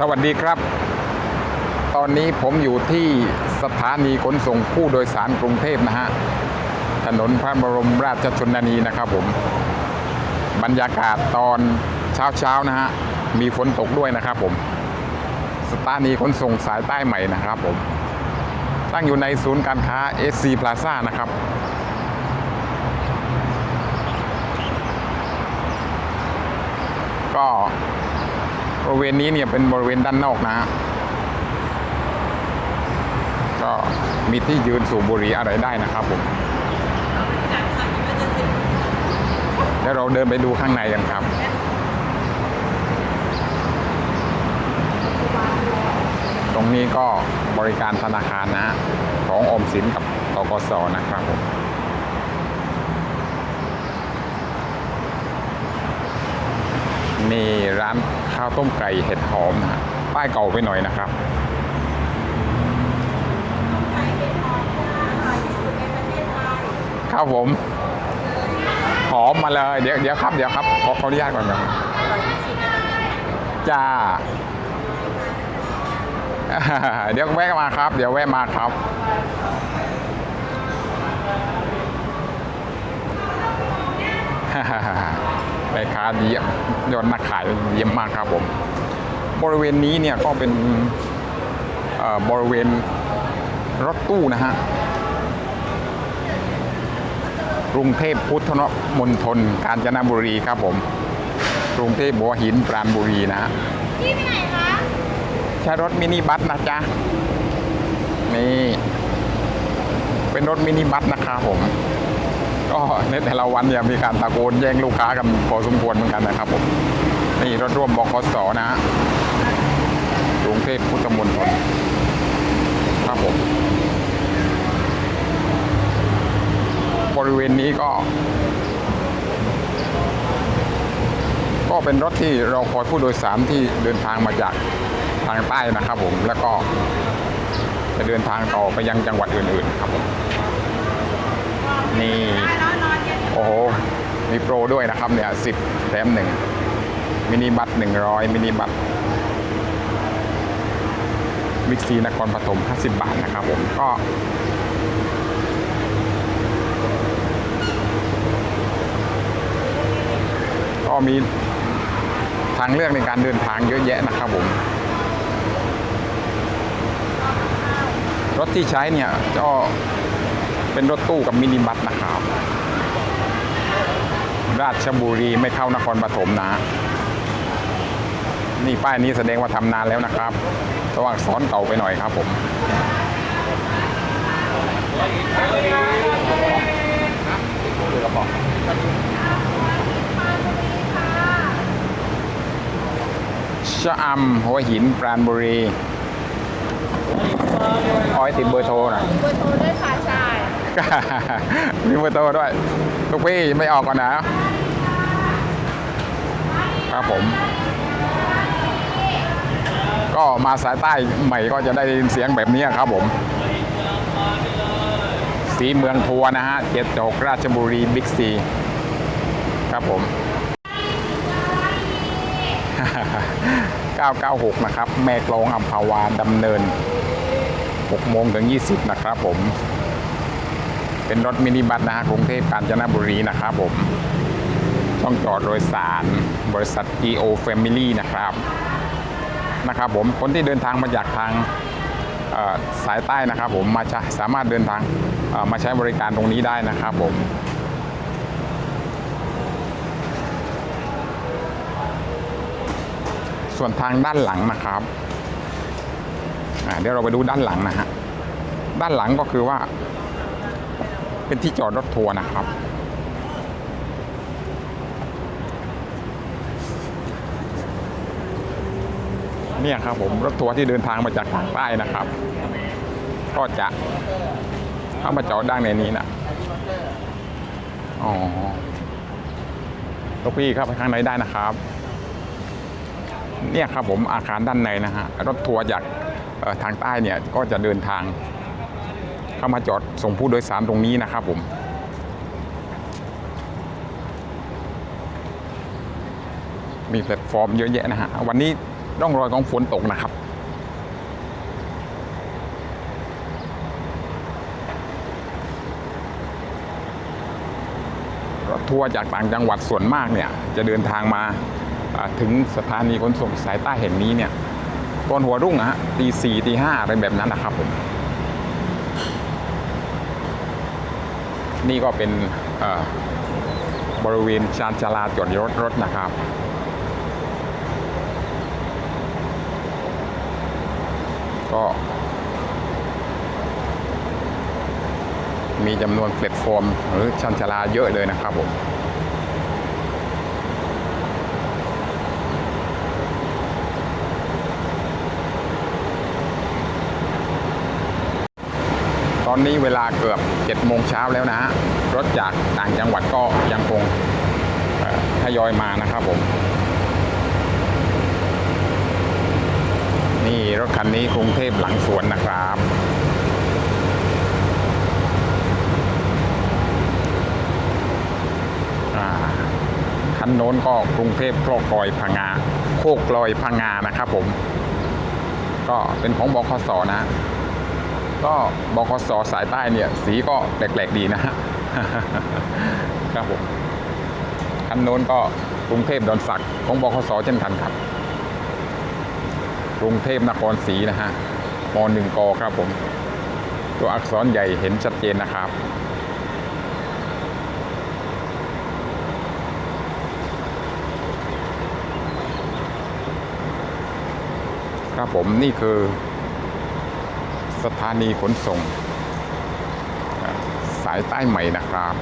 สวัสดีครับ ตอนนี้ผมอยู่ที่สถานีขนส่งผู้โดยสารกรุงเทพนะฮะ ถนนพระบรมราชชนนีนะครับผม บรรยากาศตอนเช้าเช้าๆนะฮะ มีฝนตกด้วยนะครับผม สถานีขนส่งสายใต้ใหม่นะครับผม ตั้งอยู่ในศูนย์การค้า SC Plaza นะครับก็ บริเวณนี้เนี่ยเป็นบริเวณด้านนอกนะ ก็มีที่ยืนสูบบุหรี่อะไรได้นะครับผมเดี๋ยวเราเดินไปดูข้างในกันครับ ตรงนี้ก็บริการธนาคารนะ ของอมสินกับตกสนะครับผม นี่ร้านข้าวต้มไก่เห็ดหอมนะฮะป้ายเก่าไปหน่อยนะครับครับผม หอมมาเลย เดี๋ยวเดี๋ยวครับ เดี๋ยวครับขอขออนุญาตก่อนครับจ้า เดี๋ยวแวะมาครับ เดี๋ยวแวะมาครับฮ่าฮ่าฮ่า แม่ค้าดียอดนักขายเยี่ยมมากครับผม บริเวณนี้เนี่ยก็เป็นเอ่อบริเวณรถตู้นะฮะกรุงเทพพุทธมณฑลกาญจนบุรีครับผมกรุงเทพบัวหินปราณบุรีนะฮะพี่ไปไหนคะใช้รถมินิบัสนะจ๊ะนี่เป็นรถมินิบัสนะครับผม ก็ในแต่ละวันเนี่ยมีการตะโกนแย่งลูกค้ากันพอสมควรเหมือนกันนะครับผมนี่รถร่วมบขสนะฮะกรุงเทพพุทธมณฑลครับผมบริเวณนี้ก็ ก็เป็นรถที่เราคอยผู้โดยสารที่เดินทางมาจากทางใต้นะครับผมแล้วก็จะเดินทางต่อไปยังจังหวัดอื่นๆครับผม นี่โอ้โหมีโปรด้วยนะครับเนี่ยสิบแถมหนึ่งมินิบัตหนึ่งร้อยมินิบัตวิกซีนครปฐม50 บาทนะครับผมก็ก็มีทางเลือกในการเดินทางเยอะแยะนะครับผม รถที่ใช้เนี่ยก็ เป็นรถตู้กับมินิบัสนะครับ ราชบุรีไม่เข้านครปฐมนะ นี่ป้ายนี้แสดงว่าทำนานแล้วนะครับระว่างซ้อนเก่าไปหน่อยครับผมชะอำหัวหินปราณบุรีอาไว้ติดเบอร์โทรน่อยเบอร์โทรด้วยค่ะ ชายมีเบอร์โทรด้วยลูกพี่ไม่ออกก่อนนะครับผม ก็มาสายใต้ใหม่ก็จะได้ยินเสียงแบบนี้ครับผม สีเมืองทัวนะฮะเจ็ดจกราชบุรีบิ๊กซีครับผม 996 นะครับ แม่กลองอัมพาวาดำเนิน6โมงถึง 20 นะครับผม เป็นรถมินิบัสนะฮะกรุงเทพกาญจนบุรีนะครับผมช่องจอดโดยสารบริษัท EO Family นะครับนะครับผมคนที่เดินทางมาจากทางสายใต้นะครับ ผมมาสามารถเดินทางมาใช้บริการตรงนี้ได้นะครับผมส่วนทางด้านหลังนะครับเดี๋ยวเราไปดูด้านหลังนะฮะด้านหลังก็คือว่า เป็นที่จอดรถทัวร์นะครับ เนี่ยครับผมรถทัวร์ที่เดินทางมาจากทางใต้นะครับ ก็จะเข้ามาจอดด้านในนี้นะอ๋อลูกพี่เข้าไปข้างในได้นะครับ เนี่ยครับผมอาคารด้านในนะฮะรถทัวร์จากทางใต้เนี่ยก็จะเดินทาง เข้ามาจอดส่งผู้โดยสารตรงนี้นะครับผมมีแพลตฟอร์มเยอะแยะนะฮะ วันนี้ร่องรอยของฝนตกนะครับ รถทัวร์จากต่างจังหวัดส่วนมากเนี่ย จะเดินทางมาถึงสถานีขนส่งสายใต้แห่งนี้เนี่ย ตอนหัวรุ่งอะฮะตีสี่ตีห้าอะไรแบบนั้นนะครับผม นี่ก็เป็นบริเวณชานชาลาจอดรถรถนะครับ ก็มีจำนวนเปลตฟอร์มหรือชันชาลาเยอะเลยนะครับผม อนนี้เวลาเกือบ7โมงเช้าแล้วนะฮะรถจากต่างจังหวัดก็ยังคงทยอยมานะครับผม นี่รถคันนี้กรุงเทพหลังสวนนะครับ คันโน้นก็กรุงเทพโคกลอยพังงา โคกลอยพังงานะครับผม ก็เป็นของบคสนะ ก็บคสสายใต้เนี่ย สีก็แปลกๆดีนะฮะครับผมคันโน้นก็กรุงเทพดอนสักของบคสเช่นกันครับ กรุงเทพนครศรีนะฮะมหนึ่งกครับผม ตัวอักษรใหญ่เห็นชัดเจนนะครับครับผมนี่คือ สถานีขนส่ง สายใต้ใหม่นะครับ